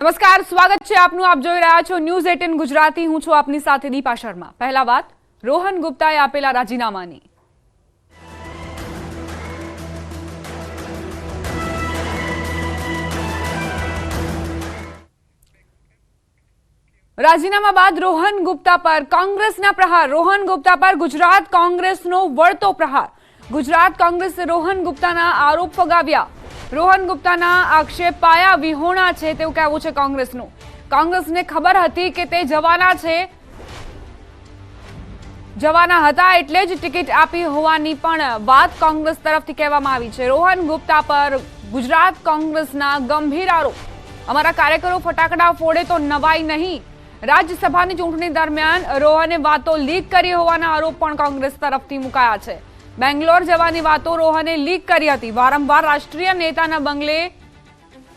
નમસ્કાર, સ્વાગત છે આપનું. આપ જોઈ રહ્યા છો ન્યૂઝ એટીન ગુજરાતી. હું છું આપની સાથે દીપા શર્મા. પહેલા વાત રોહન ગુપ્તાએ આપેલા રાજીનામાની. રાજીનામા બાદ રોહન ગુપ્તા પર કોંગ્રેસના પ્રહાર. રોહન ગુપ્તા પર ગુજરાત કોંગ્રેસનો વળતો પ્રહાર. ગુજરાત કોંગ્રેસે રોહન ગુપ્તાના આરોપ ફગાવ્યા. રોહન ગુપ્તાના આક્ષેપ પાયા વિહોણા છે તેવું કહેવું છે કોંગ્રેસનું. કોંગ્રેસને ખબર હતી કે તે જવાના છે. જવાના હતા એટલે જ ટિકિટ આપી હોવાની પણ વાત કોંગ્રેસ તરફથી કહેવામાં આવી છે. રોહન ગુપ્તા પર ગુજરાત કોંગ્રેસના ગંભીર આરોપ. અમારા કાર્યકરો ફટાકડા ફોડે તો નવાઈ નહીં. રાજ્યસભાની ચૂંટણી દરમિયાન રોહને વાતો લીક કરી હોવાના આરોપ પણ કોંગ્રેસ તરફથી મુકાયા છે. બેંગ્લોર જવાની વાતો રોહને લીક કરી હતી. વારંવાર રાષ્ટ્રીય નેતાના બંગલે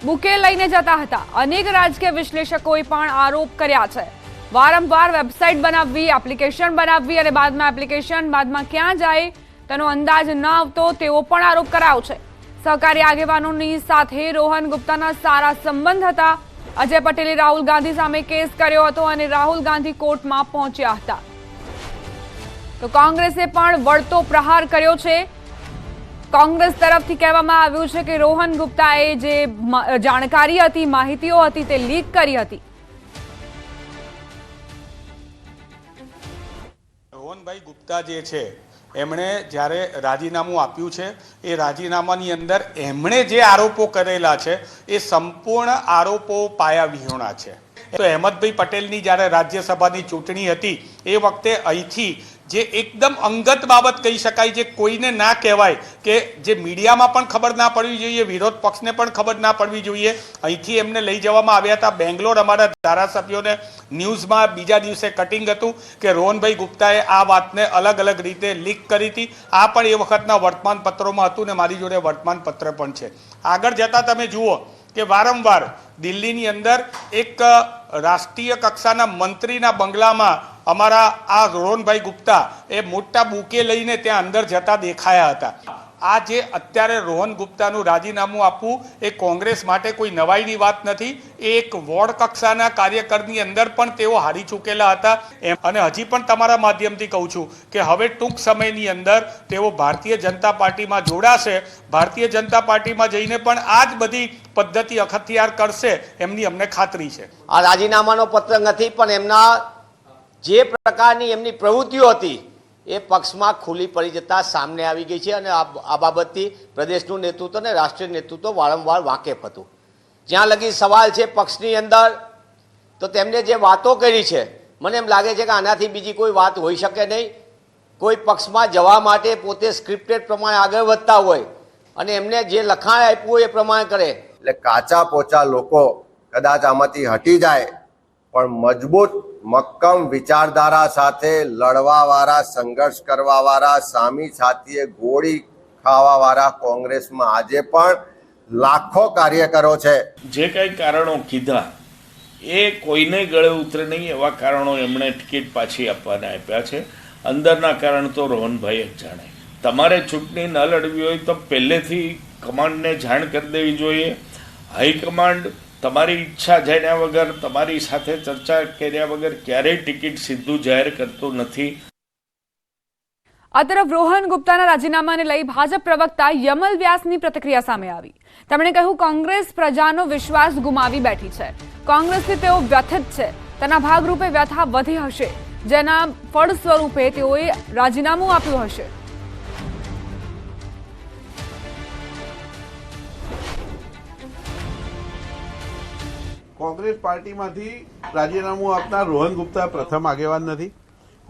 બુકે લઈને જતા હતા. અનેક રાજકીય વિશ્લેષકોએ પણ આરોપ કર્યા છે. વારંવાર વેબસાઇટ બનાવવી, એપ્લિકેશન બનાવવી અને બાદમાં એપ્લિકેશન, બાદમાં ક્યાં જાય તેનો અંદાજ ન આવતો તેવો પણ આરોપ કરાયો છે. સહકારી આગેવાનોની સાથે રોહન ગુપ્તાના સારા સંબંધ હતા. અજય પટેલે રાહુલ ગાંધી સામે કેસ કર્યો હતો અને રાહુલ ગાંધી કોર્ટમાં પહોંચ્યા હતા. તો કોંગ્રેસે પણ વળતો પ્રહાર કર્યો છે. કોંગ્રેસ તરફથી કહેવામાં આવ્યું છે કે રોહન ગુપ્તાએ જે જાણકારી હતી, માહિતીઓ હતી, તે લીક કરી હતી. રોહનભાઈ ગુપ્તા જે છે, એમણે જ્યારે રાજીનામું આપ્યું છે, એ રાજીનામાની અંદર એમણે જે આરોપો કરેલા છે, એ સંપૂર્ણ આરોપો પાયા વિહોણા છે. તો અહેમદભાઈ પટેલની જ્યારે રાજ્યસભાની ચૂંટણી હતી, એ વખતે અહીંથી જે એકદમ અંગત બાબત કહી શકાય, જે કોઈને ના કહેવાય, કે જે મીડિયામાં પણ ખબર ના પડવી જોઈએ, વિરોધ પક્ષને પણ ખબર ના પડવી જોઈએ. અહીંથી એમને લઈ જવામાં આવ્યા હતા બેંગ્લોર, અમારા ધારાસભ્યોને ન્યૂઝમાં બીજા દિવસે કટિંગ હતું કે રોહનભાઈ ગુપ્તાએ આ વાતને અલગ અલગ રીતે લીક કરી હતી. આ પણ એ વખતના વર્તમાન પત્રોમાં હતું ને મારી જોડે વર્તમાન પત્ર પણ છે. આગળ જતાં તમે જુઓ કે વારંવાર દિલ્હીની અંદર એક રાષ્ટ્રીય કક્ષાના મંત્રીના બંગલામાં અમારા આ રોહનભાઈ ગુપ્તા એ મોટા બુકે લઈને ત્યાં અંદર જતા દેખાયા હતા. આ જે અત્યારે રોહન ગુપ્તાનું રાજીનામું આપવું એ કોંગ્રેસ માટે કોઈ નવાઈની વાત નથી, એ એક વોર્ડ કક્ષાના કાર્યકરની અંદર પણ તેઓ હારી ચૂકેલા હતા. એમ અને હજી પણ તમારા માધ્યમથી કહું છું કે હવે ટૂંક સમયની અંદર તેઓ ભારતીય જનતા પાર્ટીમાં જોડાશે. ભારતીય જનતા પાર્ટીમાં જઈને પણ આ જ બધી પદ્ધતિ અખત્યાર કરશે, એમની અમને ખાતરી છે. આ રાજીનામાનો પત્ર નથી, પણ એમના જે પ્રકારની એમની પ્રવૃત્તિઓ હતી, એ પક્ષમાં ખુલ્લી પડી જતા સામને આવી ગઈ છે અને આ બાબતથી પ્રદેશનું નેતૃત્વ અને રાષ્ટ્રીય નેતૃત્વ વારંવાર વાકેફ હતું. જ્યાં લગી સવાલ છે પક્ષની અંદર, તો તેમને જે વાતો કરી છે, મને એમ લાગે છે કે આનાથી બીજી કોઈ વાત હોઈ શકે નહીં. કોઈ પક્ષમાં જવા માટે પોતે સ્ક્રિપ્ટેડ પ્રમાણે આગળ વધતા હોય અને એમને જે લખાણ આપ્યું હોય એ પ્રમાણે કરે. એટલે કાચા પોચા લોકો કદાચ આમાંથી હટી જાય પણ મજબૂત મક્કમ વિચારધારા સાથે લડવાવાળા, સંઘર્ષ કરવાવાળા, સામી સાથીએ ગોળી ખાવાવાળા કોંગ્રેસમાં આજે પણ લાખો કાર્યકરો છે. જે કંઈ કારણો કીધા, એ કોઈને ગળે ઉતરે નહીં એવા કારણો એમણે ટિકિટ પાછી આપવાના આપ્યા છે. અંદરના કારણ તો રોહનભાઈ જ જાણે. તમારે ચૂંટણી ન લડવી હોય તો પહેલેથી કમાન્ડને જાણ કરી દેવી જોઈએ. હાઈકમાન્ડ તમારી ઈચ્છા જાણ્યા વગર, તમારી સાથે ચર્ચા કર્યા વગર ક્યારેય ટિકિટ સીધું જાહેર કરતું નથી. આ તરફ રોહન ગુપ્તાના રાજીનામાને લઈ ભાજપ પ્રવક્તા યમલ વ્યાસની પ્રતિક્રિયા સામે આવી. તેમણે કહ્યું, કોંગ્રેસ પ્રજાનો વિશ્વાસ ગુમાવી બેઠી છે. કોંગ્રેસથી તેઓ વ્યથિત છે. તેના ભાગરૂપે વ્યથા વધી હશે. જેના ફળ સ્વરૂપે તેઓએ રાજીનામું આપ્યું હશે. કોંગ્રેસ પાર્ટીમાંથી રાજીનામું આપનાર રોહન ગુપ્તા પ્રથમ આગેવાન નથી.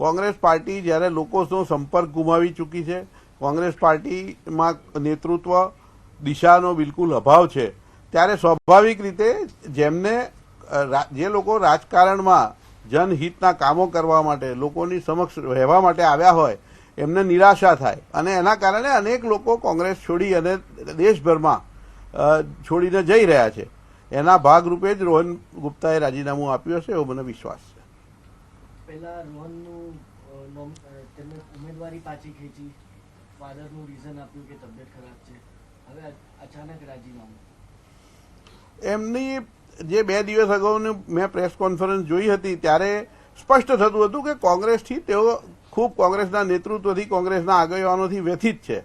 કોંગ્રેસ પાર્ટી જ્યારે લોકોનો સંપર્ક ગુમાવી ચૂકી છે, કોંગ્રેસ પાર્ટીમાં નેતૃત્વ દિશાનો બિલકુલ અભાવ છે, ત્યારે સ્વાભાવિક રીતે જેમને જે લોકો રાજકારણમાં જનહિતના કામો કરવા માટે, લોકોની સમક્ષ રહેવા માટે આવ્યા હોય, એમને નિરાશા થાય. અને એના કારણે અનેક લોકો કોંગ્રેસ છોડી અને દેશભરમાં છોડીને જઈ રહ્યા છે. એના ભાગરૂપે જ રોહન ગુપ્તાએ રાજીનામું આપ્યું હશે એવો મને વિશ્વાસ છે. પહેલા રોહનનું તેમણે ઉમેદવારી પાછી ખેંચી. ફાધરનું રીઝન આપ્યું કે તબિયત ખરાબ છે. હવે અચાનક રાજીનામું. એમની જે બે દિવસ અગાઉની મેં પ્રેસ કોન્ફરન્સ જોઈ હતી ત્યારે સ્પષ્ટ થતું હતું કે કોંગ્રેસથી તેઓ ખૂબ કોંગ્રેસના નેતૃત્વથી કોંગ્રેસના આગેવાનોથી વ્યથિત છે.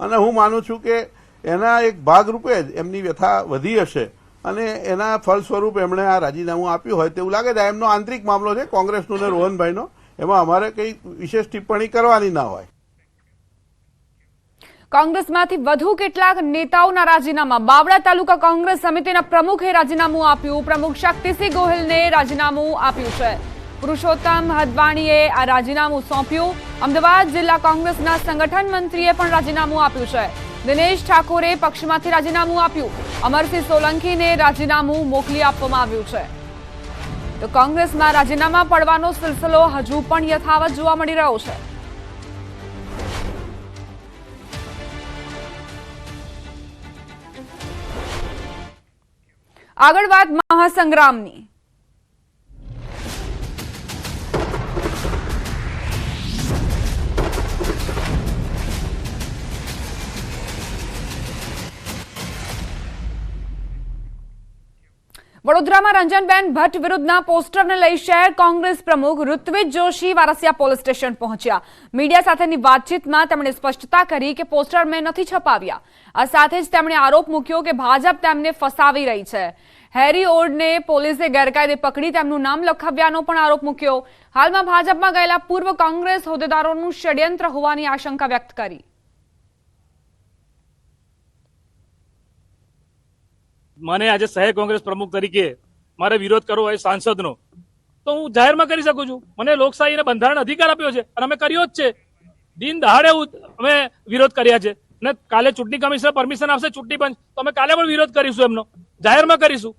અને હું માનું છું કે એના એક ભાગરૂપે જ એમની વ્યથા વધી હશે. અને એના ફળ સ્વરૂપ એમણે આ રાજીનામું આપ્યું હોય તેવું લાગે છે. એમનો આંતરિક મામલો છે, કોંગ્રેસનો ને રોહનભાઈનો. એમાં અમારે કંઈ વિશેષ ટિપ્પણી કરવાની ના હોય. કોંગ્રેસમાંથી વધુ કેટલાક નેતાઓના રાજીનામા. બાવળા તાલુકા કોંગ્રેસ સમિતિના પ્રમુખે રાજીનામું આપ્યું. પ્રમુખ શક્તિસિંહ ગોહિલને રાજીનામું આપ્યું છે. પુરુષોત્તમ હદવાણીએ આ રાજીનામું સોંપ્યું. અમદાવાદ જિલ્લા કોંગ્રેસના સંગઠન મંત્રીએ પણ રાજીનામું આપ્યું છે. દિનેશ ઠાકોરે પક્ષમાંથી રાજીનામું આપ્યું. અમરસિંહ સોલંકીને રાજીનામું મોકલી આપવામાં આવ્યું છે. તો કોંગ્રેસમાં રાજીનામા પડવાનો સિલસિલો હજુ પણ યથાવત જોવા મળી રહ્યો છે. આગળ વાત મહાસંગ્રામની. વડોદરામાં રંજનબેન ભટ્ટ વિરુદ્ધના પોસ્ટરને લઈ શહેર કોંગ્રેસ પ્રમુખ ઋત્વિજ જોશી વારસિયા પોલીસ સ્ટેશન પહોંચ્યા. મીડિયા સાથેની વાતચીતમાં તેમણે સ્પષ્ટતા કરી કે પોસ્ટર મેં નથી છપાવ્યા. આ સાથે જ તેમણે આરોપ મૂક્યો કે ભાજપ તેમને ફસાવી રહી છે. હેરી ઓર્ડને પોલીસે ગેરકાયદે પકડી તેમનું નામ લખાવ્યાનો પણ આરોપ મૂક્યો. હાલમાં ભાજપમાં ગયેલા પૂર્વ કોંગ્રેસ હોદ્દેદારોનું ષડયંત્ર હોવાની આશંકા વ્યક્ત કરી. મને આજે શહેર કોંગ્રેસ પ્રમુખ તરીકે મારે વિરોધ કરવો હોય સાંસદનો, તો હું જાહેરમાં કરી શકું છું. મને લોકશાહીને બંધારણ અધિકાર આપ્યો છે અને અમે કર્યો જ છે. દિન દહાડે અમે વિરોધ કર્યા છે. અને કાલે ચૂંટણી કમિશનર પરમિશન આપશે ચૂંટણી પંચ, તો અમે કાલે પણ વિરોધ કરીશું એમનો. જાહેરમાં કરીશું.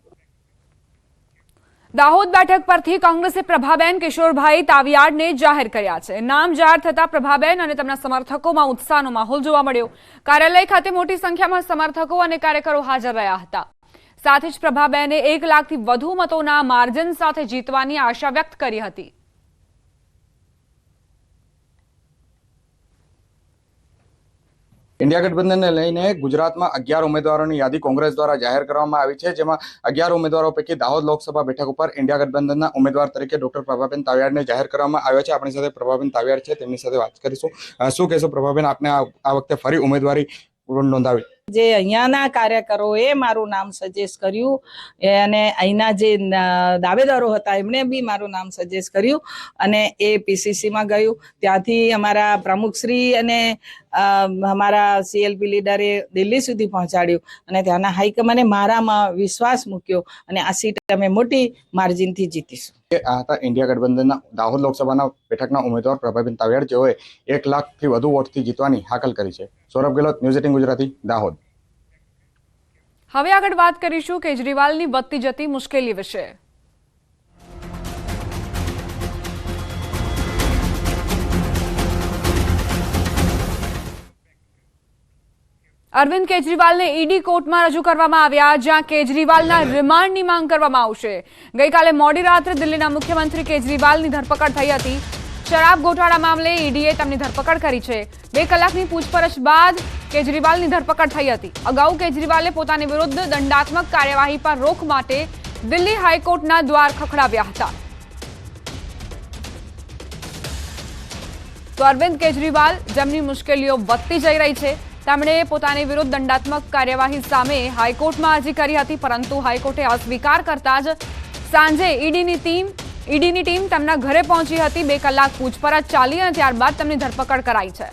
દાહોદ બેઠક પરથી કોંગ્રેસે પ્રભાબેન કિશોરભાઈ તાવિયાડને જાહેર કર્યા છે. નામ જાહેર થતા પ્રભાબેન અને તેમના સમર્થકોમાં ઉત્સાહનો માહોલ જોવા મળ્યો. કાર્યાલય ખાતે મોટી સંખ્યામાં સમર્થકો અને કાર્યકરો હાજર રહ્યા હતા. સાથે જ પ્રભાબેને એક લાખથી વધુ મતોના માર્જિન સાથે જીતવાની આશા વ્યક્ત કરી હતી. ઇન્ડિયા ગઠબંધનને લઈને ગુજરાતમાં અગિયાર ઉમેદવારોની યાદી કોંગ્રેસ દ્વારા જાહેર કરવામાં આવી છે, જેમાં અગિયાર ઉમેદવારો પૈકી દાહોદ લોકસભા બેઠક ઉપર ઇન્ડિયા ગઠબંધનના ઉમેદવાર તરીકે ડોક્ટર પ્રભાબેન તાવિયાડને જાહેર કરવામાં આવ્યા છે. આપણી સાથે પ્રભાબેન તાવિયાડ છે, તેમની સાથે વાત કરીશું. શું કહેશો પ્રભાબેન? આપને આ વખતે ફરી ઉમેદવારી નોંધાવી જે અહીંયાના કાર્યકરોએ મારું નામ સજેસ્ટ કર્યું. એ અને અહીંના જે દાવેદારો હતા, એમણે બી મારું નામ સજેસ્ટ કર્યું અને એ પીસીસીમાં ગયું. ત્યાંથી અમારા પ્રમુખશ્રી અને અમારા સીએલપી લીડરે દિલ્હી સુધી પહોંચાડ્યું અને ત્યાંના હાઈકમાન્ડે મારામાં વિશ્વાસ મૂક્યો અને આ સીટ અમે મોટી માર્જિનથી જીતીશું. આ હતા ઇન્ડિયા ગઠબંધનના દાહોદ લોકસભાના બેઠકના ઉમેદવાર પ્રભાબેન તાવિયાડ જેઓએ એક લાખથી વધુ વોટથી જીતવાની હાકલ કરી છે. Saurabh Gehlot news eighteen Gujarati Dahod. હવે આગળ વાત કરીશું કેજરીવાલની વધતી જતી મુશ્કેલી વિશે. અરવિંદ કેજરીવાલને ઈડી કોર્ટમાં રજૂ કરવામાં આવ્યા, જ્યાં કેજરીવાલના રિમાન્ડની માંગ કરવામાં આવશે. ગઈકાલે મોડી રાત્રે દિલ્હીના મુખ્યમંત્રી કેજરીવાલની ધરપકડ થઈ હતી. શરાબ ગોટાળા મામલે ઈડીએ તેમની ધરપકડ કરી છે. બે કલાકની પૂછપરછ બાદ કેજરીવાલની ધરપકડ થઈ હતી. અગાઉ કેજરીવાલે પોતાની વિરુદ્ધ દંડાત્મક કાર્યવાહી પર રોક માટે દિલ્હી હાઈકોર્ટના દ્વાર ખખડાવ્યા હતા. તો અરવિંદ કેજરીવાલ, જેમની મુશ્કેલીઓ વધતી જઈ રહી છે તેમણે પોતાની વિરુદ્ધ દંડાત્મક કાર્યવાહી સામે હાઈકોર્ટમાં અરજી કરી હતી, પરંતુ હાઈકોર્ટે અસ્વીકાર કરતા જ સાંજે ઈડીની ટીમ ઈડીની ટીમ તેમના ઘરે પહોંચી હતી. બે કલાક પૂછપરછ ચાલી અને ત્યારબાદ તેમની ધરપકડ કરાઈ છે.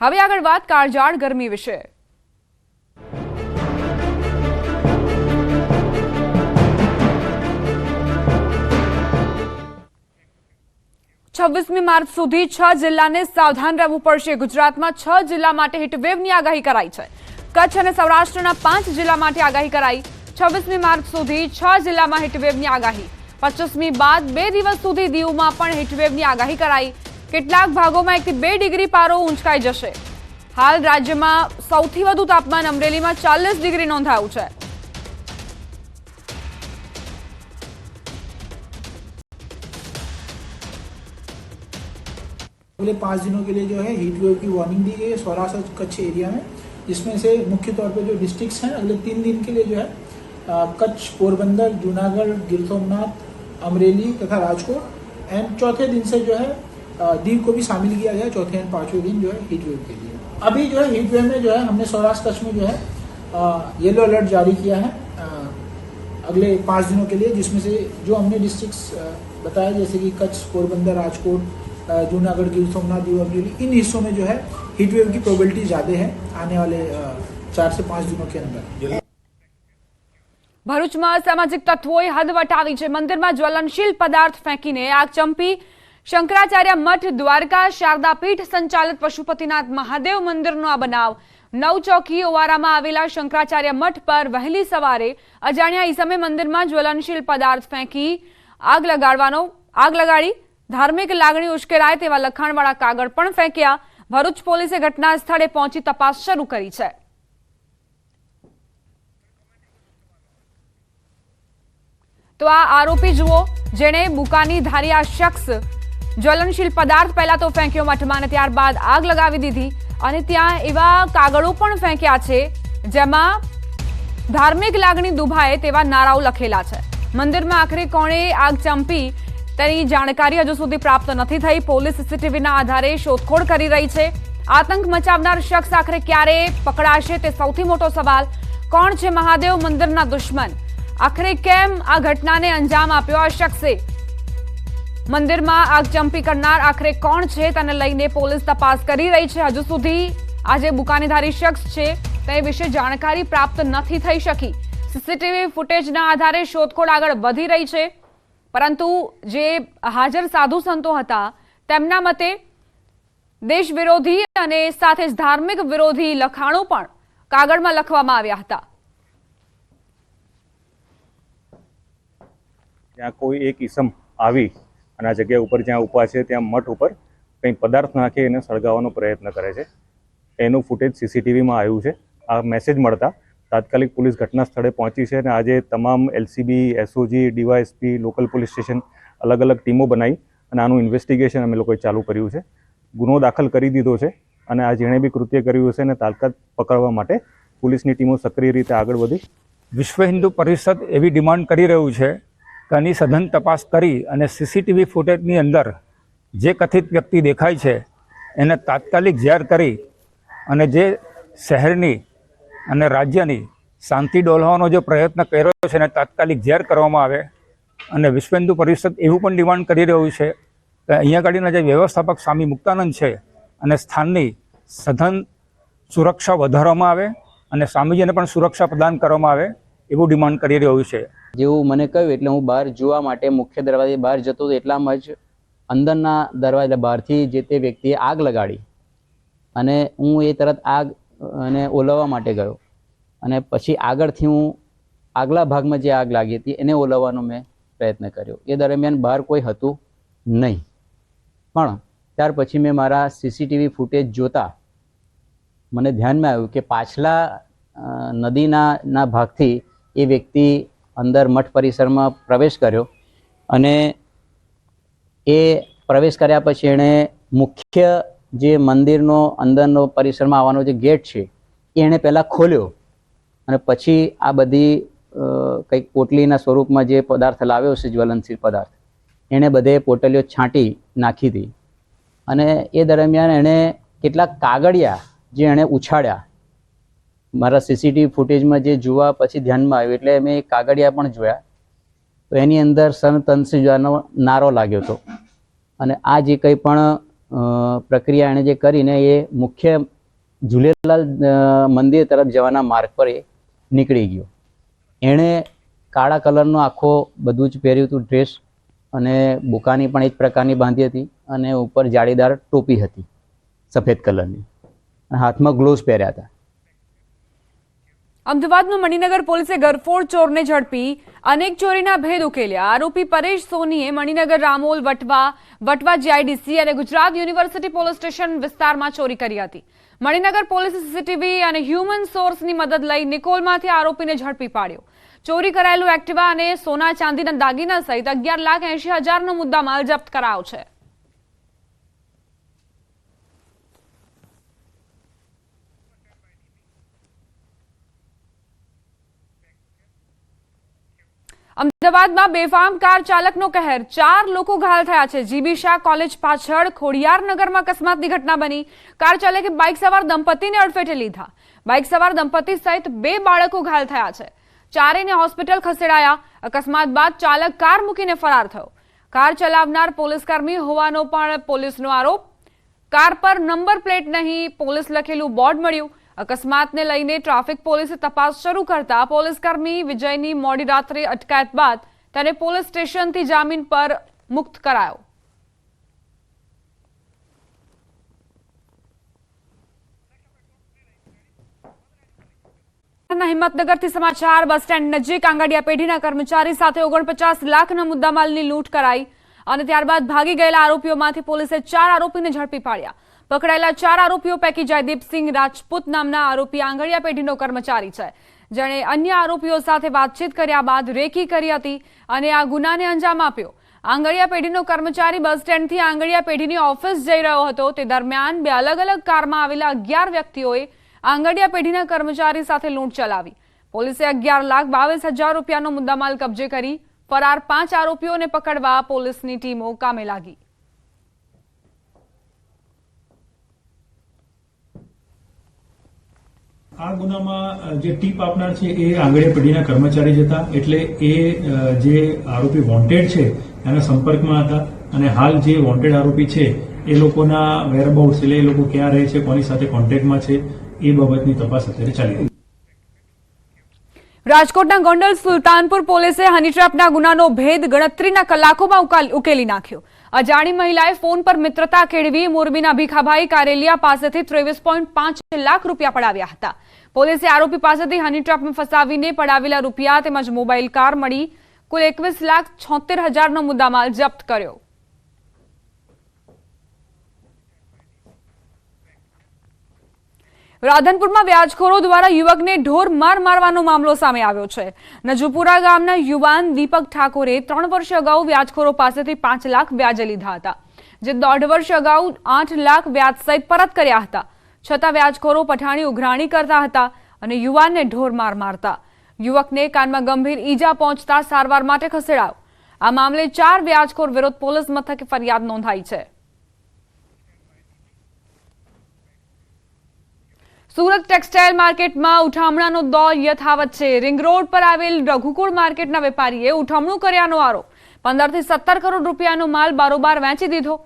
હવે આગળ વાત કાળજાળ ગરમી વિશે. છવ્વીસમી માર્ચ સુધી છ જિલ્લાને સાવધાન રહેવું પડશે. ગુજરાતમાં છ જિલ્લા માટે હીટવેવની આગાહી કરાઈ છે. કચ્છ અને સૌરાષ્ટ્રના પાંચ જિલ્લા માટે આગાહી કરાઈ. છવ્વીસમી માર્ચ સુધી છ જિલ્લામાં હીટવેવની આગાહી. પચીસમી બાદ બે દિવસ સુધી દીવમાં પણ હીટવેવની આગાહી કરાઈ. કેટલાક ભાગોમાં એકથી બે ડિગ્રી પારો ઊંચકાઈ જશે. હાલ રાજ્યમાં સૌથી વધુ તાપમાન અમરેલીમાં ચાલીસ ડિગ્રી નોંધાયું છે. अगले पाँच दिनों के लिए जो है हीट वेव की वार्निंग दी गई है सौराष्ट्र और कच्छ एरिया में, जिसमें से मुख्य तौर पर जो डिस्ट्रिक्ट्स हैं, अगले तीन दिन के लिए जो है कच्छ, पोरबंदर, जूनागढ़, गिर सोमनाथ, अमरेली तथा राजकोट एंड चौथे दिन से जो है दीव को भी शामिल किया गया, चौथे एंड पाँचवें दिन जो है हीट वेव के लिए। अभी जो है हीट वेव में जो है हमने सौराष्ट्र, कच्छ में जो है येलो अलर्ट जारी किया है अगले पाँच दिनों के लिए, जिसमें से जो हमने डिस्ट्रिक्ट्स बताया, जैसे कि कच्छ, पोरबंदर, राजकोट जूनागढ़ गिर सोमनाथ दीव अमरेली इन हिस्सों में जो है हीट वेव की प्रोबेबिलिटी ज़्यादा है आने वाले अ, चार से पाँच दिनों के अंदर ભરૂચમાં સામાજિક તત્વોએ હદ વટાવી છે મંદિરમાં જ્વલનશીલ પદાર્થ ફેંકીને આગ ચંપી શંકરાચાર્ય મઠ દ્વારકા શારદા પીઠ સંચાલિત પશુપતિનાથ મહાદેવ મંદિરનો આ બનાવ નવચોકી ઓવારામાં આવેલા શંકરાચાર્ય મઠ પર વહેલી સવારે અજાણ્યા ઈસમે મંદિરમાં જ્વલનશીલ પદાર્થ ફેંકી આગ લગાડવાનો આગ લગાડી ધાર્મિક લાગણી ઉશ્કેરાય તેવા લખાણવાળા કાગળ પણ ફેંક્યા. ભરૂચ પોલીસે ઘટના સ્થળે પહોંચી તપાસ શરૂ કરી છે. તો આ આરોપી જુઓ, જેણે બુકાની ધારી આ શખ્સ જ્વલનશીલ પદાર્થ પહેલા તો ફેંક્યો મઠમાં ત્યારબાદ આગ લગાવી દીધી. અને ત્યાં એવા કાગળો પણ ફેંક્યા છે, જેમાં ધાર્મિક લાગણી દુભાય તેવા નારાઓ લખેલા છે. મંદિરમાં આખરે કોણે આગ ચંપી તેની જાણકારી હજુ સુધી પ્રાપ્ત નથી થઈ. પોલીસ સીસીટીવીના આધારે શોધખોળ કરી રહી છે. આતંક મચાવનાર શખ્સ આખરે ક્યારે પકડાશે તે સૌથી મોટો સવાલ. કોણ છે મહાદેવ મંદિરના દુશ્મન? આખરે કેમ આ ઘટનાને અંજામ આપ્યો આ શખ્સે? મંદિરમાં આગ ચંપી કરનાર આખરે કોણ છે તેને લઈને પોલીસ તપાસ કરી રહી છે. હજુ સુધી આ જે બુકાનીધારી શખ્સ છે તે વિશે જાણકારી પ્રાપ્ત નથી થઈ શકી. સીસીટીવી ફૂટેજના આધારે શોધખોળ આગળ વધી રહી છે. પરંતુ જે હાજર સાધુ સંતો હતા, તેમના મતે દેશ વિરોધી અને સાથે ધાર્મિક વિરોધી લખાણો પણ કાગળમાં લખવામાં આવ્યા હતા. ત્યાં કોઈ એક ઈસમ આવી અને આ જગ્યા ઉપર જ્યાં ઊભા છે, ત્યાં મઠ ઉપર કંઈ પદાર્થ નાખી એને સળગાવવાનો પ્રયત્ન કરે છે. એનું ફૂટેજ સીસીટીવીમાં આવ્યું છે. આ મેસેજ મળતા તાત્કાલિક પોલીસ ઘટના સ્થળે પહોંચી છે અને આજે તમામ LCB SOG DYSP local police station અલગ અલગ ટીમો બનાવી અને આનું ઇન્વેસ્ટિગેશન અમે લોકોએ ચાલુ કર્યું છે. ગુનો દાખલ કરી દીધો છે અને આ જેણે બી કૃત્ય કર્યું હશે એને તાત્કાલિક પકડવા માટે પોલીસની ટીમો સક્રિય રીતે આગળ વધી. વિશ્વ હિન્દુ પરિષદ એવી ડિમાન્ડ કરી રહ્યું છે કે આની સઘન તપાસ કરી અને સીસીટીવી ફૂટેજની અંદર જે કથિત વ્યક્તિ દેખાય છે, એને તાત્કાલિક ઝેર કરી અને જે શહેરની અને રાજ્યની શાંતિ ડોલવાનો જે પ્રયત્ન કર્યો છે એને તાત્કાલિક ઝેર કરવામાં આવે અને વિશ્વ હિન્દુ પરિષદ એવું પણ ડિમાન્ડ કરી રહ્યું છે કે અહીંયા ગાડીના જે વ્યવસ્થાપક સ્વામી મુક્તાનંદ છે અને સ્થાનની સઘન સુરક્ષા વધારવામાં આવે અને સ્વામીજીને પણ સુરક્ષા પ્રદાન કરવામાં આવે એવું ડિમાન્ડ કરી રહ્યું છે. જેવું મને કહ્યું એટલે હું બહાર જોવા માટે મુખ્ય દરવાજે બહાર જતો હતો એટલામાં જ અંદરના દરવાજા બહારથી જે તે વ્યક્તિએ આગ લગાડી. અને હું એ તરત આગ અને ઓલવવા માટે ગયો. અને પછી આગળથી હું આગલા ભાગમાં જે આગ લાગી હતી, એને ઓલવવાનો મેં પ્રયત્ન કર્યો. એ દરમિયાન બહાર કોઈ હતું નહીં. પણ ત્યાર પછી મેં મારા સીસીટીવી ફૂટેજ જોતા મને ધ્યાનમાં આવ્યું કે પાછલા નદીના, ના ભાગથી એ વ્યક્તિ અંદર મઠ પરિસરમાં પ્રવેશ કર્યો અને એ પ્રવેશ કર્યા પછી એણે મુખ્ય જે મંદિરનો અંદરનો પરિસરમાં આવવાનો જે ગેટ છે એણે પહેલાં ખોલ્યો. અને પછી આ બધી કંઈક પોટલીના સ્વરૂપમાં જે પદાર્થ લાવ્યો છે, જ્વલનશીલ પદાર્થ, એણે બધે પોટલીઓ છાંટી નાખી હતી અને એ દરમિયાન એણે કેટલાક કાગળિયા જે એણે ઉછાળ્યા. મારા સીસીટીવી ફૂટેજમાં જે જોવા પછી ધ્યાનમાં આવ્યું, એટલે મેં એ કાગળિયા પણ જોયા. તો એની અંદર સનતનસી જોવાનો નારો લાગ્યો હતો. અને આ જે કંઈ પણ પ્રક્રિયા એણે જે કરીને એ મુખ્ય ઝૂલેલાલ મંદિર તરફ જવાના માર્ગ પર એ નીકળી ગયો. એણે કાળા કલરનો આખો બધું જ પહેર્યું હતું ડ્રેસ અને બુકાની પણ એ જ પ્રકારની બાંધી હતી અને ઉપર જાળીદાર ટોપી હતી, સફેદ કલરની. હાથમાં ગ્લોવ્સ પહેર્યા હતા. અમદાવાદનું મણિનગર પોલીસે ગરફોડ ચોરને ઝડપી, અનેક ચોરીના ભેદ ઉકેલ્યા. આરોપી પરેશ સોનીએ મણિનગર રામોલ, વટવા વટવા જીઆઈડીસી અને ગુજરાત યુનિવર્સિટી પોલીસ સ્ટેશન વિસ્તારમાં ચોરી કરી હતી. મણિનગર પોલીસે સીસીટીવી અને હ્યુમન સોર્સની મદદ લઈ નિકોલમાંથી આરોપીને ઝડપી પાડ્યો. ચોરી કરાયેલું એક્ટિવા અને સોના ચાંદીના દાગીના સહિત અગિયાર લાખ એંશી હજારનો મુદ્દામાલ જપ્ત કરાયો છે. અમદાવાદમાં બેફામ કાર ચાલકનો કહેર. ચાર લોકો ઘાયલ થયા છે. જીબી શાહ કોલેજ પાછળ ખોડિયારનગરમાં અકસ્માતની ઘટના બની. કાર ચાલકે બાઇક સવાર દંપતીને અડફેટે લીધા. બાઇક સવાર દંપતી સહિત બે બાળકો ઘાયલ થયા છે. ચારેને હોસ્પિટલ ખસેડાયા. અકસ્માત બાદ ચાલક કાર મૂકીને ફરાર થયો. કાર ચલાવનાર પોલીસકર્મી હોવાનો પણ પોલીસનો આરોપ. કાર પર નંબર પ્લેટ નહીં, પોલીસ લખેલું બોર્ડ મળ્યું. અકસ્માતને લઈને ટ્રાફિક પોલીસે તપાસ શરૂ કરતા પોલીસકર્મી વિજયની મોડી રાત્રે અટકાયત બાદ તેને પોલીસ સ્ટેશનથી જામીન પર મુક્ત કરાયો. હિંમતનગરથી સમાચાર, બસ સ્ટેન્ડ નજીક આંગડિયા પેઢીના કર્મચારી સાથે ઓગણપચાસ લાખના મુદ્દામાલની લૂંટ કરાઈ અને ત્યારબાદ ભાગી ગયેલા આરોપીઓમાંથી પોલીસે ચાર આરોપીને ઝડપી પાડ્યા. પકડાયેલા ચાર આરોપીઓ પૈકી જયદીપસિંહ રાજપૂત નામના આરોપી આંગડિયા પેઢીનો કર્મચારી છે. જેણે અન્ય આરોપીઓ સાથે વાતચીત કર્યા બાદ રેકી કરી હતી અને આ ગુનાને અંજામ આપ્યો. આંગળિયા પેઢીનો કર્મચારી બસ સ્ટેન્ડથી આંગળિયા પેઢીની ઓફિસ જઈ રહ્યો હતો. તે દરમિયાન બે અલગ અલગ કારમાં આવેલા અગિયાર વ્યક્તિઓએ આંગડિયા પેઢીના કર્મચારી સાથે લૂંટ ચલાવી. પોલીસે અગિયાર લાખ બાવીસ હજાર રૂપિયાનો મુદ્દામાલ કબજે કરી ફરાર પાંચ આરોપીઓને પકડવા પોલીસની ટીમો કામે લાગી. આ ગુનામાં જે ટીપ આપનાર છે એ આંગળીયા પેઢીના કર્મચારી જ હતા. એટલે એ જે આરોપી વોન્ટેડ છે, એના સંપર્કમાં હતા. અને હાલ જે વોન્ટેડ આરોપી છે, એ લોકોના વેરબાઉટ્સ એટલે એ લોકો ક્યાં રહે છે, કોની સાથે કોન્ટેક્ટમાં છે, એ બાબતની તપાસ અત્યારે ચાલી રહી રાજકોટના ગોંડલ સુલતાનપુર પોલીસે હની ગુનાનો ભેદ ગણતરીના કલાકોમાં ઉકેલી નાખ્યો. અજાણી મહિલાએ ફોન પર મિત્રતા કેળવી મોરબીના ભીખાભાઈ કારેલિયા પાસેથી ત્રેવીસ લાખ રૂપિયા પડાવ્યા હતા. પોલીસે આરોપી પાસેથી હની ટ્રેપમાં ફસાવીને પડાવેલા રૂપિયા તેમજ મોબાઈલ કાર મળી કુલ એકવીસ લાખ છોતેર હજારનો મુદ્દામાલ જપ્ત કર્યો. રાધનપુરમાં વ્યાજખોરો દ્વારા યુવકને ઢોર માર મારવાનો મામલો સામે આવ્યો છે. નજુપુરા ગામના યુવાન દીપક ઠાકોરે ત્રણ વર્ષ અગાઉ વ્યાજખોરો પાસેથી પાંચ લાખ વ્યાજે લીધા હતા, જે દોઢ વર્ષ અગાઉ આઠ લાખ વ્યાજ સહિત પરત કર્યા હતા. છતાં વ્યાજખોરો પઠાણી ઉઘરાણી કરતા હતા અને યુવાનને ઢોર માર મારતા. યુવકને કાનમાં ગંભીર ઈજા પહોંચતા સારવાર માટે ખસેડાયો. આ મામલે ચાર વ્યાજખોર વિરુદ્ધ પોલીસ મથકે ફરિયાદ નોંધાઈ છે. સુરત ટેક્સટાઇલ માર્કેટમાં ઉઠામણાનો દોર યથાવત છે. રિંગ રોડ પર આવેલ રઘુકુળ માર્કેટના વેપારીએ ઉઠામણું કર્યાનો આરોપ. પંદરથી સત્તર કરોડ રૂપિયાનો માલ બારોબાર વેચી દીધો.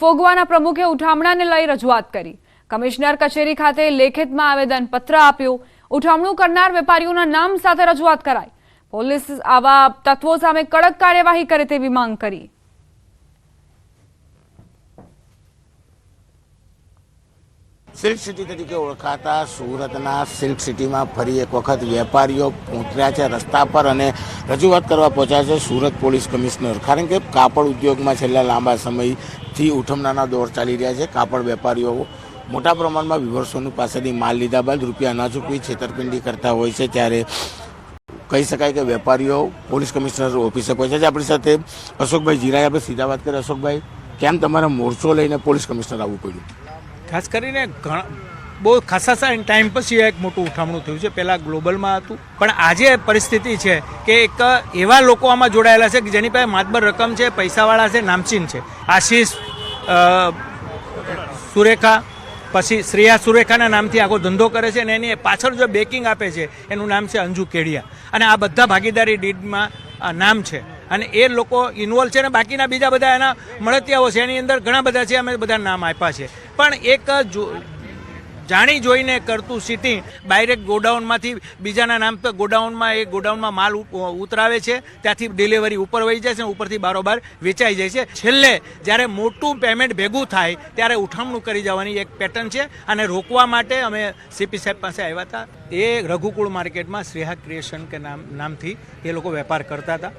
ફોગવાના પ્રમુખે ઉઠામણાને લઈ રજૂઆત કરી. કમિશનર કચેરી ખાતે લેખિતમાં આવેદન પત્ર આપ્યું. ઉઠામણું કરનાર વેપારીઓના નામ સાથે રજૂઆત કરાઈ. પોલીસ આવા તત્વો સામે કડક કાર્યવાહી કરે તેવી માંગ કરી. સિલ્ક સિટી તરીકે ઓળખાતા સુરતના સિલ્ક સિટીમાં ફરી એક વખત વેપારીઓ પહોંચ્યા છે રસ્તા પર અને રજૂઆત કરવા પહોંચ્યા છે સુરત પોલીસ કમિશનર. કારણ કે કાપડ ઉદ્યોગમાં છેલ્લા લાંબા સમયથી ઉઠમનાના દોર ચાલી રહ્યા છે. કાપડ વેપારીઓ મોટા પ્રમાણમાં વિવર્સોની પાસેથી માલ લીધા બાદ રૂપિયા ના ચૂકવી છેતરપિંડી કરતા હોય છે. ત્યારે કહી શકાય કે વેપારીઓ પોલીસ કમિશનર ઓફિસે પહોંચ્યા છે. આપણી સાથે અશોકભાઈ જીરાએ આપણે સીધા વાત કરીએ અશોકભાઈ, કેમ તમારે મોરચો લઈને પોલીસ કમિશનર આવવું પડ્યું? ખાસ કરીને ઘણા બહુ ખાસા ટાઈમ પછી એક મોટું ઉઠામણું થયું છે. પહેલાં ગ્લોબલમાં હતું. પણ આજે પરિસ્થિતિ છે કે એક એવા લોકો આમાં જોડાયેલા છે કે જેની પાસે માતબર રકમ છે, પૈસાવાળા છે, નામચીન છે. આશીષ સુરેખા, પછી શ્રેયા સુરેખાના નામથી આખો ધંધો કરે છે અને એની પાછળ જો બેકિંગ આપે છે, એનું નામ છે અંજુ કેડિયા. અને આ બધા ભાગીદારી ડીડમાં નામ છે. અને એ લોકો ઇન્વોલ્વ છે અને બાકીના બીજા બધા એના મળતિયાઓ છે. એની અંદર ઘણા બધા છે, અમે બધા નામ આપ્યા છે. પણ એક જો- જાણી જોઈને કરતું સિટિંગ ડાયરેક્ટ ગોડાઉનમાંથી બીજાના નામ પર ગોડાઉનમાં એ ગોડાઉનમાં માલ ઉતરાવે છે. ત્યાંથી ડિલિવરી ઉપર વહી જાય છે અને ઉપરથી બારોબાર વેચાઈ જાય છે. છેલ્લે જ્યારે મોટું પેમેન્ટ ભેગું થાય, ત્યારે ઉઠામણું કરી જવાની એક પેટર્ન છે અને રોકવા માટે અમે સીપી સાહેબ પાસે આવ્યા હતા. એ રઘુકુળ માર્કેટમાં શ્રેહા ક્રિએશન કે નામ, નામથી એ લોકો વેપાર કરતા હતા.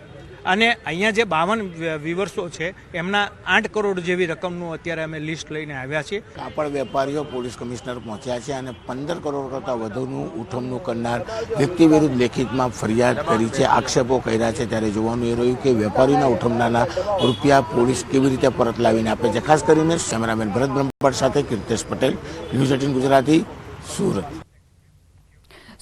અને અહીંયા જે બાવન વિવર્સો છે, એમના આઠ કરોડ જેવી રકમનું અત્યારે અમે લિસ્ટ લઈને આવ્યા છીએ. કાપડ વેપારીઓ, પોલીસ કમિશનર પહોંચ્યા છે અને પંદર કરોડ કરતાં વધુનું ઉઠમનું કરનાર વ્યક્તિ વિરુદ્ધ લેખિતમાં ફરિયાદ કરી છે, આક્ષેપો કર્યા છે. ત્યારે જોવાનું એ રહ્યું કે વેપારીના ઉઠમનાના રૂપિયા પોલીસ કેવી રીતે પરત લાવીને આપે છે. ખાસ કરીને કેમેરામેન ભરત બ્રહ્મભટ્ટ સાથે કીર્તેશ પટેલ, ન્યૂઝ એટીન ગુજરાતી, સુરત.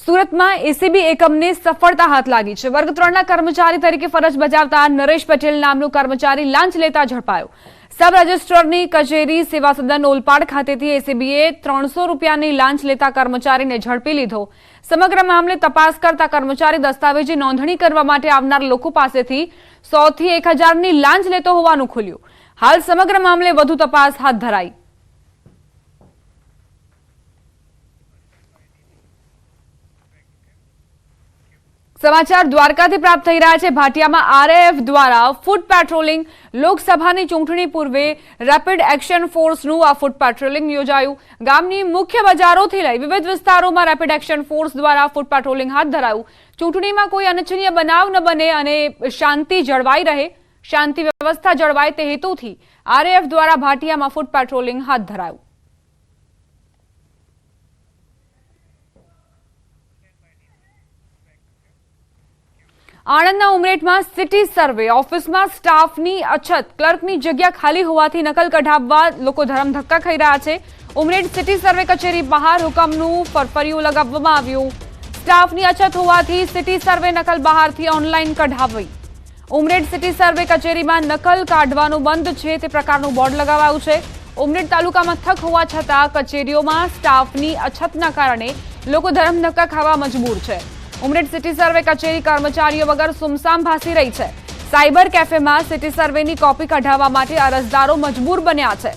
સુરતમાં એસીબી એકમને સફળતા હાથ લાગી છે. વર્ગ ત્રણના કર્મચારી તરીકે ફરજ બજાવતા નરેશ પટેલ નામનો કર્મચારી લાંચ લેતા ઝડપાયો. સબ રજિસ્ટ્રારની કચેરી સેવા સદન ઓલપાડ ખાતેથી એસીબીએ ત્રણસો રૂપિયાની લાંચ લેતા કર્મચારીને ઝડપી લીધો. સમગ્ર મામલે તપાસ કરતા કર્મચારી દસ્તાવેજી નોંધણી કરવા માટે આવનાર લોકો પાસેથી સોથી એક હજારની લાંચ લેતો હોવાનું ખુલ્યું. હાલ સમગ્ર મામલે વધુ તપાસ હાથ ધરાઈ. સમાચાર દ્વારકાથી પ્રાપ્ત થઈ રહ્યા છે. ભાટિયામાં આરએએફ દ્વારા ફૂડ પેટ્રોલિંગ લોકસભાની ચૂંટણી પૂર્વે રેપિડ એક્શન ફોર્સનું આ ફૂડ પેટ્રોલિંગ યોજાયું. ગામની મુખ્ય બજારોથી લઈ વિવિધ વિસ્તારોમાં રેપિડ એક્શન ફોર્સ દ્વારા ફૂડ પેટ્રોલિંગ હાથ ધરાયું. ચૂંટણીમાં કોઈ અનિચ્છનીય બનાવ ન બને અને શાંતિ જળવાઈ રહે, શાંતિ વ્યવસ્થા જળવાય તે હેતુથી આરએએફ દ્વારા ભાટિયામાં ફૂડ પેટ્રોલિંગ હાથ ધરાયું. આણંદના ઉમરેઠમાં સિટી સર્વે. ઓફિસમાં સ્ટાફની અછત. ક્લર્કની જગ્યા ખાલી હોવાથી નકલ કઢાવવા લોકો ધરમધક્કા ખાઈ રહ્યા છે. ઉમરેઠ સિટી સર્વે કચેરી બહાર હુકમનું ફરફરિયું લગાવવામાં આવ્યું. સ્ટાફની અછત હોવાથી સિટી સર્વે નકલ બહારથી ઓનલાઈન કઢાવી ઉમરેઠ સિટી સર્વે કચેરીમાં નકલ કાઢવાનું બંધ છે તે પ્રકારનું બોર્ડ લગાવાયું છે. ઉમરેઠ તાલુકા મથક હોવા છતાં કચેરીઓમાં સ્ટાફની અછતના કારણે લોકો ધરમધક્કા ખાવા મજબૂર છે. ઉમરેઠ સિટી સર્વે કચેરી કર્મચારીઓ વગર સુમસામ ભાસી રહી છે. સાયબર કેફેમાં સિટી સર્વેની કોપી કઢાવવા માટે અરજદારો મજબૂર બન્યા છે.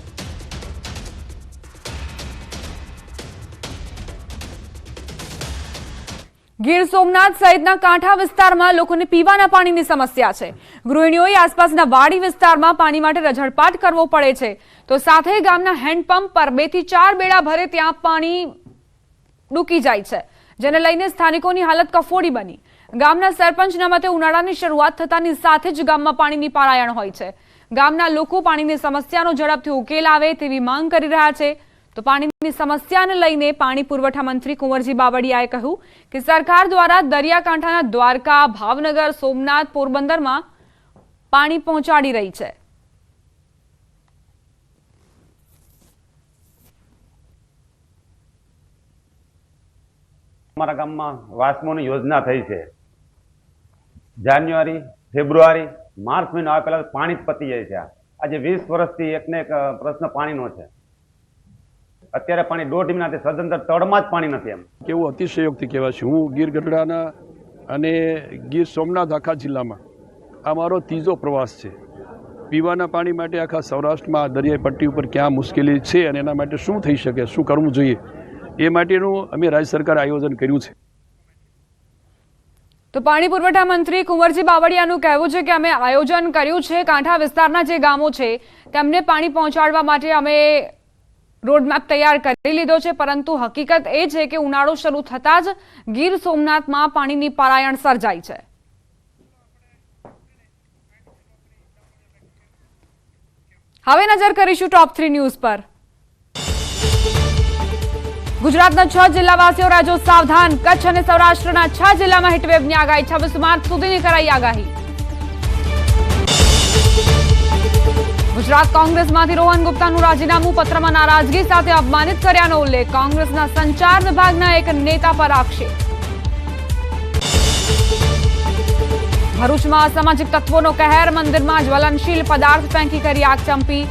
ગીર સોમનાથ સહિતના કાંઠા વિસ્તારમાં લોકોને પીવાના પાણીની સમસ્યા છે. ગૃહિણીઓએ આસપાસના વાડી વિસ્તારમાં પાણી માટે રઝળપાટ કરવો પડે છે. તો સાથે ગામના હેન્ડપંપ પર બેથી ચાર બેડા ભરે ત્યાં પાણી ડૂકી જાય છે. જેને લઈને સ્થાનિકોની હાલત કફોડી બની. ગામના સરપંચના મતે ઉનાળાની શરૂઆત થતાની સાથે જ ગામમાં પાણીની પારાયણ હોય છે. ગામના લોકો પાણીની સમસ્યાનો ઝડપથી ઉકેલ આવે તેવી માંગ કરી રહ્યા છે. તો પાણીની સમસ્યાને લઈને પાણી પુરવઠા મંત્રી કુંવરજી બાવળિયાએ કહ્યું કે સરકાર દ્વારા દરિયાકાંઠાના દ્વારકા, ભાવનગર, સોમનાથ, પોરબંદરમાં પાણી પહોંચાડી રહી છે. અમારા ગામમાં વાસ્મોની યોજના થઈ છે. જાન્યુઆરી, ફેબ્રુઆરી, માર્ચ મહિનો આવે પહેલાં પાણી જ પતી જાય છે આજે વીસ વર્ષથી એકને એક પ્રશ્ન પાણીનો છે. અત્યારે પાણી દોઢ મહિનાથી સદંતર તળમાં જ પાણી નથી એમ. કેવું અતિશયોક્તિ કહેવાય છે. હું ગીર ગઢડાના અને ગીર સોમનાથ આખા જિલ્લામાં, આ મારો ત્રીજો પ્રવાસ છે. પીવાના પાણી માટે આખા સૌરાષ્ટ્રમાં દરિયાઈ પટ્ટી ઉપર ક્યાં મુશ્કેલી છે અને એના માટે શું થઈ શકે, શું કરવું જોઈએ? એ માટેનું અમે રાજ્ય સરકારે આયોજન કર્યું છે. તો પાણી પુરવઠા મંત્રી કુંવરજી બાવળિયાનું કહેવું છે કે અમે આયોજન કર્યું છે. કાંઠા વિસ્તારના જે ગામો છે, તેમને પાણી પહોંચાડવા માટે અમે રોડમેપ તૈયાર કરી લીધો છે. પરંતુ હકીકત એ છે કે ઉનાળો શરૂ થતાં જ ગીર સોમનાથમાં પાણીની પારાયણ સર્જાઈ છે. હવે નજર કરીશું ટોપ થ્રી ન્યૂઝ પર. ગુજરાતના છ જિલ્લાવાસીઓ રાજ્યો સાવધાન, કચ્છ અને સૌરાષ્ટ્રના છ જિલ્લામાં હીટવેવની આગાહી, છવ્વીસ માર્ચ સુધીની કરાઈ આગાહી. ગુજરાત કોંગ્રેસમાંથી રોહન ગુપ્તાનું રાજીનામું, પત્રમાં નારાજગી સાથે અપમાનિત કર્યાનો ઉલ્લેખ, કોંગ્રેસના સંચાર વિભાગના એક નેતા પર આક્ષેપ. ભરૂચમાં અસામાજિક તત્વોનો કહેર, મંદિરમાં જ્વલનશીલ પદાર્થ ફેંકી કરી આગ ચંપી,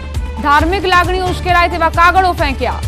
ધાર્મિક લાગણી ઉશ્કેરાય તેવા કાગળો ફેંક્યા.